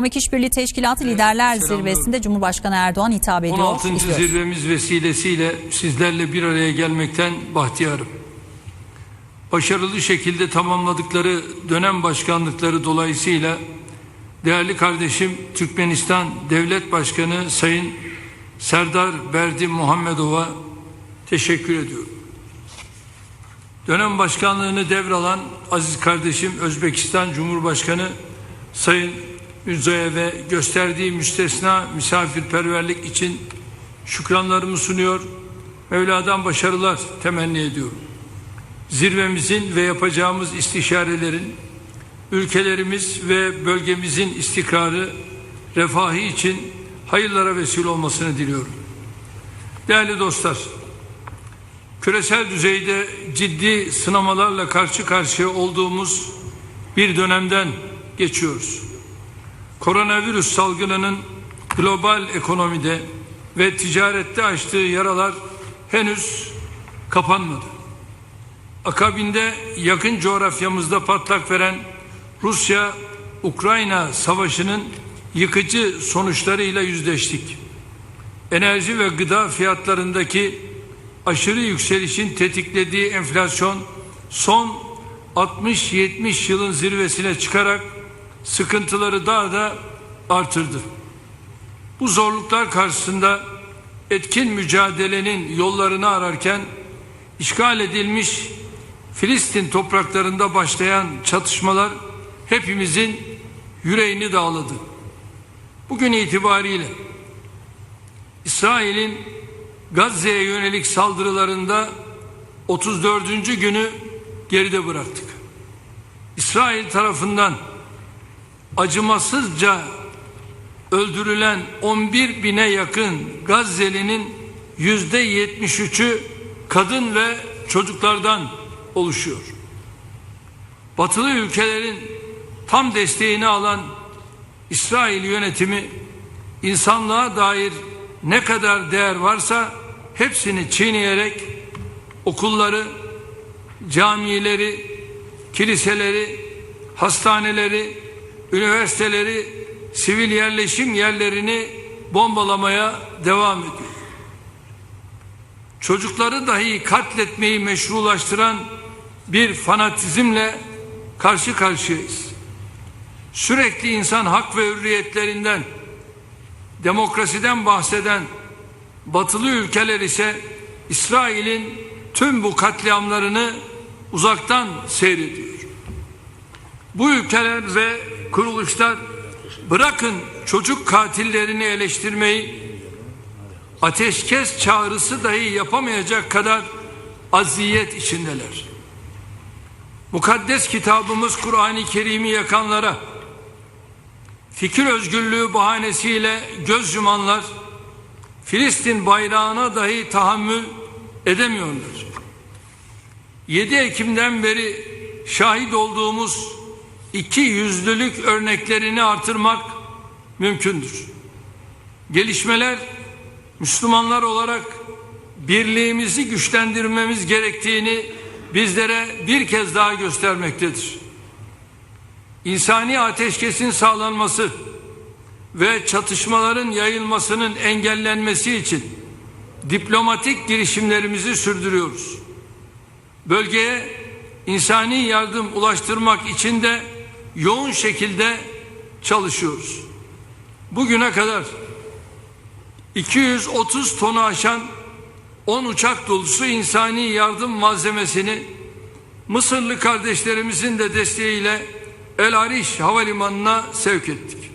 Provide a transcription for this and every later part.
Ekonomik İşbirliği Teşkilatı Liderler. Zirvesi'nde Cumhurbaşkanı Erdoğan hitap ediyor. 16. İzliyoruz. zirvemiz vesilesiyle sizlerle bir araya gelmekten bahtiyarım. Başarılı şekilde tamamladıkları dönem başkanlıkları dolayısıyla değerli kardeşim Türkmenistan Devlet Başkanı Sayın Serdar Berdi Muhammedov'a teşekkür ediyorum. Dönem başkanlığını devralan aziz kardeşim Özbekistan Cumhurbaşkanı Sayın Mirzoyev'e gösterdiği müstesna misafirperverlik için şükranlarımı sunuyor. Mevla'dan başarılar temenni ediyorum. Zirvemizin ve yapacağımız istişarelerin ülkelerimiz ve bölgemizin istikrarı, refahı için hayırlara vesile olmasını diliyorum. Değerli dostlar, küresel düzeyde ciddi sınamalarla karşı karşıya olduğumuz bir dönemden geçiyoruz. Koronavirüs salgınının global ekonomide ve ticarette açtığı yaralar henüz kapanmadı. Akabinde yakın coğrafyamızda patlak veren Rusya-Ukrayna savaşının yıkıcı sonuçlarıyla yüzleştik. Enerji ve gıda fiyatlarındaki aşırı yükselişin tetiklediği enflasyon son 60-70 yılın zirvesine çıkarak sıkıntıları daha da artırdı. Bu zorluklar karşısında etkin mücadelenin yollarını ararken işgal edilmiş Filistin topraklarında başlayan çatışmalar hepimizin yüreğini dağladı. Bugün itibariyle İsrail'in Gazze'ye yönelik saldırılarında 34. günü geride bıraktık. İsrail tarafından acımasızca öldürülen 11 bine yakın Gazze'linin yüzde 73'ü kadın ve çocuklardan oluşuyor. Batılı ülkelerin tam desteğini alan İsrail yönetimi insanlığa dair ne kadar değer varsa hepsini çiğneyerek okulları, camileri, kiliseleri, hastaneleri, üniversiteleri, sivil yerleşim yerlerini bombalamaya devam ediyor. Çocukları dahi katletmeyi meşrulaştıran bir fanatizmle karşı karşıyayız. Sürekli insan hak ve hürriyetlerinden, demokrasiden bahseden batılı ülkeler ise İsrail'in tüm bu katliamlarını uzaktan seyrediyor. Bu ülkeler ve kuruluşlar bırakın çocuk katillerini eleştirmeyi ateşkes çağrısı dahi yapamayacak kadar aziyet içindeler. Mukaddes kitabımız Kur'an-ı Kerim'i yakanlara fikir özgürlüğü bahanesiyle göz yumanlar Filistin bayrağına dahi tahammül edemiyorlar. 7 Ekim'den beri şahit olduğumuz iki yüzlülük örneklerini artırmak mümkündür. Gelişmeler Müslümanlar olarak birliğimizi güçlendirmemiz gerektiğini bizlere bir kez daha göstermektedir. İnsani ateşkesin sağlanması ve çatışmaların yayılmasının engellenmesi için diplomatik girişimlerimizi sürdürüyoruz. Bölgeye insani yardım ulaştırmak için de yoğun şekilde çalışıyoruz. Bugüne kadar 230 tonu aşan 10 uçak dolusu insani yardım malzemesini Mısırlı kardeşlerimizin de desteğiyle El Ariş Havalimanı'na sevk ettik.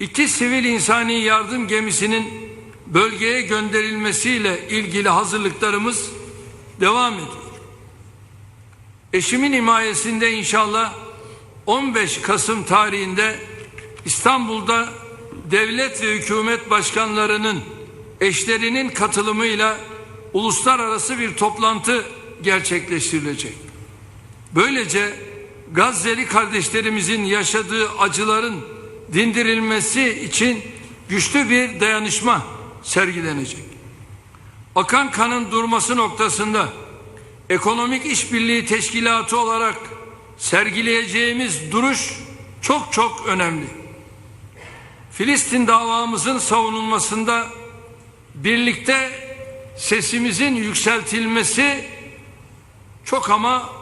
İki sivil insani yardım gemisinin bölgeye gönderilmesiyle ilgili hazırlıklarımız devam ediyor. Eşimin himayesinde inşallah 15 Kasım tarihinde İstanbul'da devlet ve hükümet başkanlarının eşlerinin katılımıyla uluslararası bir toplantı gerçekleştirilecek. Böylece Gazze'li kardeşlerimizin yaşadığı acıların dindirilmesi için güçlü bir dayanışma sergilenecek. Akan kanın durması noktasında ekonomik işbirliği teşkilatı olarak sergileyeceğimiz duruş çok çok önemli. Filistin davamızın savunulmasında birlikte sesimizin yükseltilmesi çok ama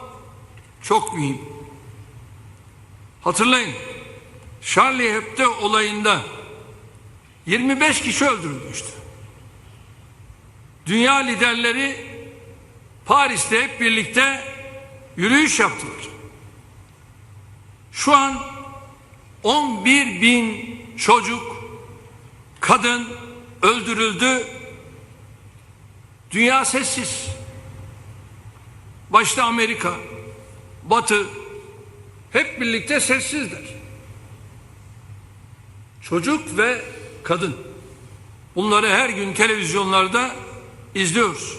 çok mühim. Hatırlayın Charlie Hebdo olayında 25 kişi öldürülmüştü. Dünya liderleri Paris'te hep birlikte yürüyüş yaptılar. Şu an 11 bin çocuk, kadın öldürüldü. Dünya sessiz. Başta Amerika, Batı hep birlikte sessizler. Çocuk ve kadın. Bunları her gün televizyonlarda izliyoruz.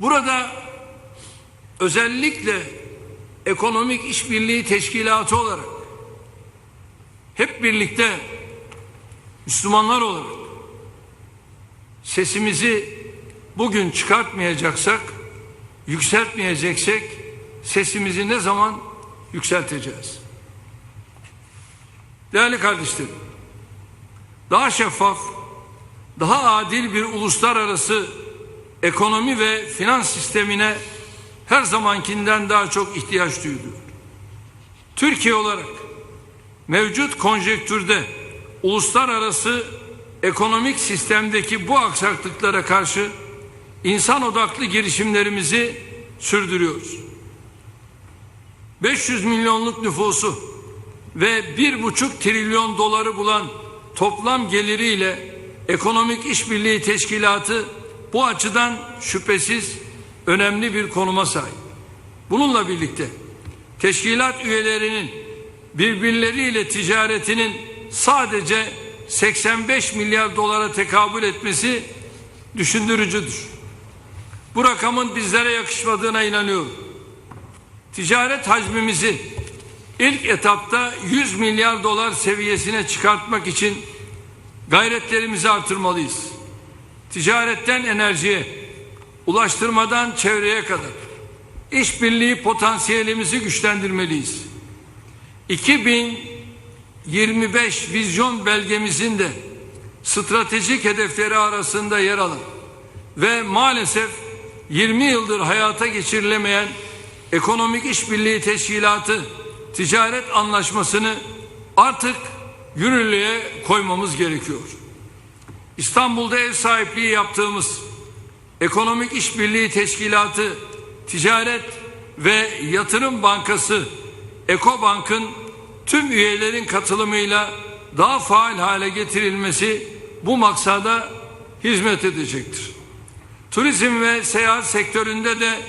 Burada özellikle ekonomik işbirliği teşkilatı olarak hep birlikte Müslümanlar olarak sesimizi bugün çıkartmayacaksak, yükseltmeyeceksek sesimizi ne zaman yükselteceğiz? Değerli kardeşlerim, daha şeffaf, daha adil bir uluslararası ekonomi ve finans sistemine her zamankinden daha çok ihtiyaç duyuluyor. Türkiye olarak mevcut konjektürde uluslararası ekonomik sistemdeki bu aksaklıklara karşı insan odaklı girişimlerimizi sürdürüyoruz. 500 milyonluk nüfusu ve 1,5 trilyon doları bulan toplam geliriyle ekonomik işbirliği teşkilatı bu açıdan şüphesiz önemli bir konuma sahip. Bununla birlikte teşkilat üyelerinin birbirleriyle ticaretinin sadece 85 milyar dolara tekabül etmesi düşündürücüdür. Bu rakamın bizlere yakışmadığına inanıyorum. Ticaret hacmimizi ilk etapta 100 milyar dolar seviyesine çıkartmak için gayretlerimizi artırmalıyız. Ticaretten enerjiye, ulaştırmadan çevreye kadar işbirliği potansiyelimizi güçlendirmeliyiz. 2025 vizyon belgemizin de stratejik hedefleri arasında yer alan ve maalesef 20 yıldır hayata geçirilemeyen ekonomik işbirliği teşkilatı ticaret anlaşmasını artık yürürlüğe koymamız gerekiyor. İstanbul'da ev sahipliği yaptığımız Ekonomik İşbirliği Teşkilatı Ticaret ve Yatırım Bankası Ekobank'ın tüm üyelerin katılımıyla daha faal hale getirilmesi bu maksada hizmet edecektir. Turizm ve seyahat sektöründe de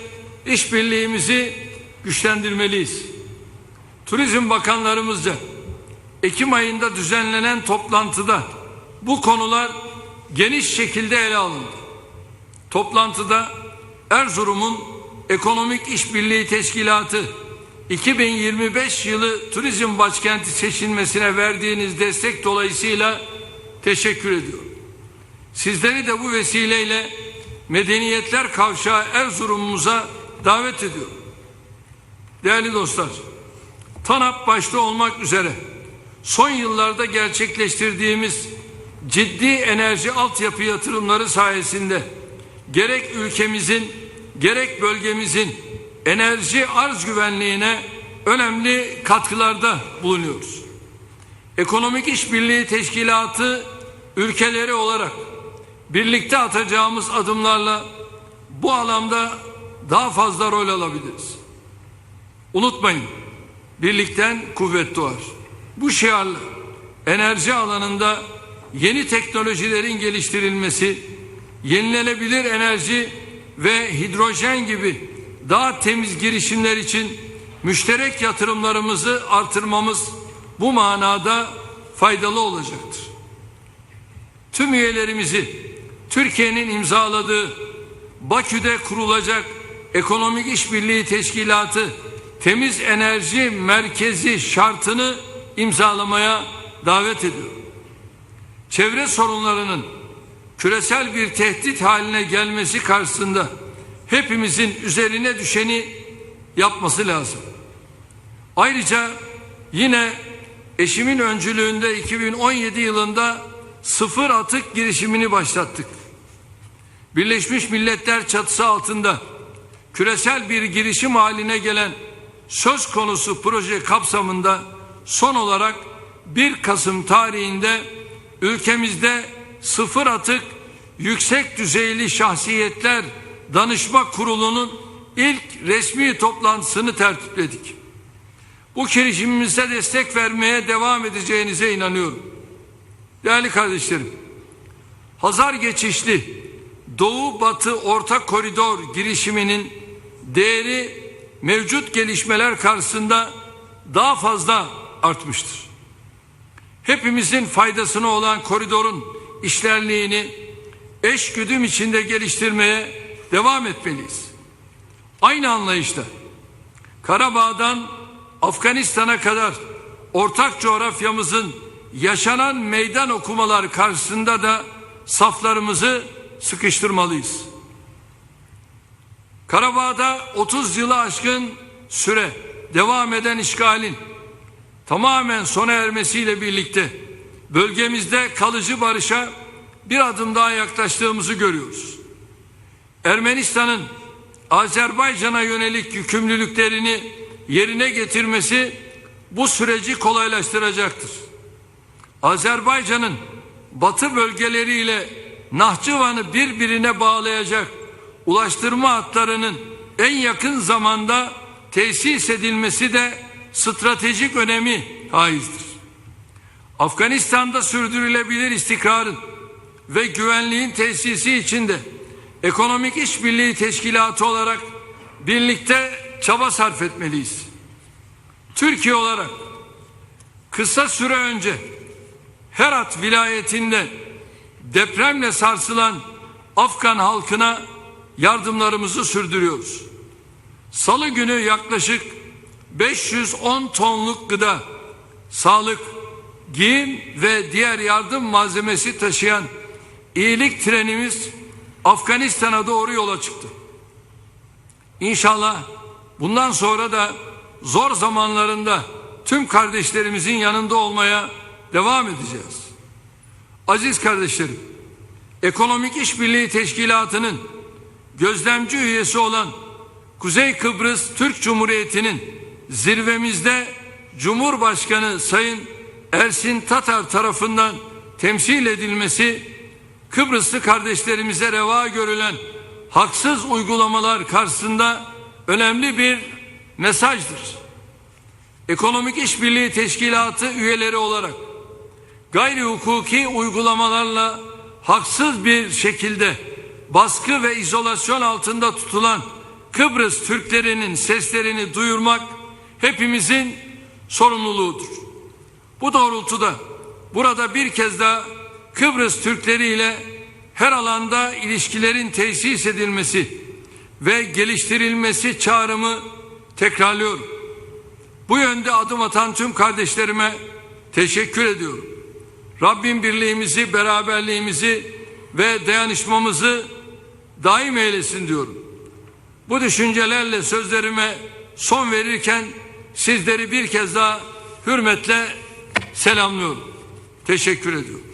işbirliğimizi güçlendirmeliyiz. Turizm bakanlarımızca Ekim ayında düzenlenen toplantıda bu konular geniş şekilde ele alındı. Toplantıda Erzurum'un Ekonomik İşbirliği Teşkilatı 2025 yılı turizm başkenti seçilmesine verdiğiniz destek dolayısıyla teşekkür ediyorum. Sizleri de bu vesileyle Medeniyetler Kavşağı Erzurum'umuza davet ediyorum. Değerli dostlar, TANAP başta olmak üzere son yıllarda gerçekleştirdiğimiz ciddi enerji altyapı yatırımları sayesinde gerek ülkemizin gerek bölgemizin enerji arz güvenliğine önemli katkılarda bulunuyoruz. Ekonomik İşbirliği Teşkilatı ülkeleri olarak birlikte atacağımız adımlarla bu alanda daha fazla rol alabiliriz. Unutmayın, birlikten kuvvet doğar. Bu şiarla enerji alanında yeni teknolojilerin geliştirilmesi, yenilenebilir enerji ve hidrojen gibi daha temiz girişimler için müşterek yatırımlarımızı artırmamız bu manada faydalı olacaktır. Tüm üyelerimizi Türkiye'nin imzaladığı Bakü'de kurulacak Ekonomik İşbirliği Teşkilatı Temiz Enerji Merkezi şartını imzalamaya davet ediyorum. Çevre sorunlarının küresel bir tehdit haline gelmesi karşısında hepimizin üzerine düşeni yapması lazım. Ayrıca yine eşimin öncülüğünde 2017 yılında sıfır atık girişimini başlattık. Birleşmiş Milletler çatısı altında küresel bir girişim haline gelen söz konusu proje kapsamında son olarak 1 Kasım tarihinde ülkemizde sıfır atık yüksek düzeyli şahsiyetler danışma kurulunun ilk resmi toplantısını tertipledik. Bu girişimimize destek vermeye devam edeceğinize inanıyorum. Değerli kardeşlerim, Hazar geçişli Doğu Batı Orta Koridor girişiminin değeri mevcut gelişmeler karşısında daha fazla artmıştır. Hepimizin faydasına olan koridorun işlerliğini eş güdüm içinde geliştirmeye devam etmeliyiz. Aynı anlayışla Karabağ'dan Afganistan'a kadar ortak coğrafyamızın yaşanan meydan okumalar karşısında da saflarımızı sıkıştırmalıyız. Karabağ'da 30 yılı aşkın süre devam eden işgalin tamamen sona ermesiyle birlikte bölgemizde kalıcı barışa bir adım daha yaklaştığımızı görüyoruz. Ermenistan'ın Azerbaycan'a yönelik yükümlülüklerini yerine getirmesi bu süreci kolaylaştıracaktır. Azerbaycan'ın batı bölgeleriyle Nahçıvan'ı birbirine bağlayacak ulaştırma hatlarının en yakın zamanda tesis edilmesi de stratejik önemi haizdir. Afganistan'da sürdürülebilir istikrarın ve güvenliğin tesisi içinde ekonomik işbirliği teşkilatı olarak birlikte çaba sarf etmeliyiz. Türkiye olarak kısa süre önce Herat vilayetinde depremle sarsılan Afgan halkına yardımlarımızı sürdürüyoruz. Salı günü yaklaşık 510 tonluk gıda, sağlık, giyim ve diğer yardım malzemesi taşıyan iyilik trenimiz Afganistan'a doğru yola çıktı. İnşallah bundan sonra da zor zamanlarında tüm kardeşlerimizin yanında olmaya devam edeceğiz. Aziz kardeşlerim, Ekonomik İşbirliği Teşkilatı'nın gözlemci üyesi olan Kuzey Kıbrıs Türk Cumhuriyeti'nin zirvemizde Cumhurbaşkanı Sayın Ersin Tatar tarafından temsil edilmesi Kıbrıslı kardeşlerimize reva görülen haksız uygulamalar karşısında önemli bir mesajdır. Ekonomik İşbirliği Teşkilatı üyeleri olarak gayri hukuki uygulamalarla haksız bir şekilde baskı ve izolasyon altında tutulan Kıbrıs Türklerinin seslerini duyurmak hepimizin sorumluluğudur. Bu doğrultuda burada bir kez daha Kıbrıs Türkleri ile her alanda ilişkilerin tesis edilmesi ve geliştirilmesi çağrımı tekrarlıyorum. Bu yönde adım atan tüm kardeşlerime teşekkür ediyorum. Rabbim birliğimizi, beraberliğimizi ve dayanışmamızı daim eylesin diyorum. Bu düşüncelerle sözlerime son verirken sizleri bir kez daha hürmetle selamlıyorum. Teşekkür ediyorum.